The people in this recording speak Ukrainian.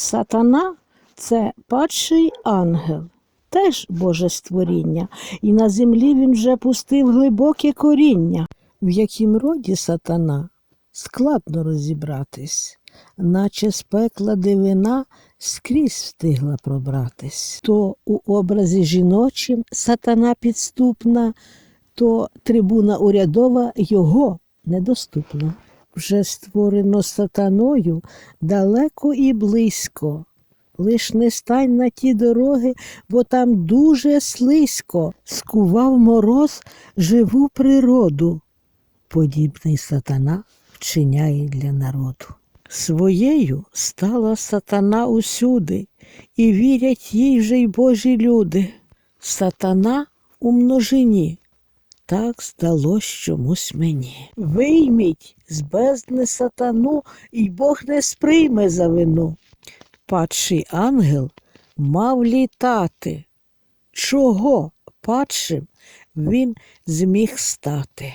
Сатана це падший ангел, теж Боже створіння, і на землі він вже пустив глибоке коріння. В яким роді сатана складно розібратись, наче з пекла дивина скрізь встигла пробратись. То у образі жіночим сатана підступна, то трибуна урядова його недоступна. Вже створено сатаною далеко і близько. Лиш не стань на ті дороги, бо там дуже слизько скував мороз живу природу. Подібний сатана вчиняє для народу. Своєю стала сатана усюди, і вірять їй вже й божі люди. Сатана у множині, так здалось чомусь мені. Вийміть з бездни сатану, і Бог не сприйме за вину. Падший ангел мав літати. Чого падшим він зміг стати?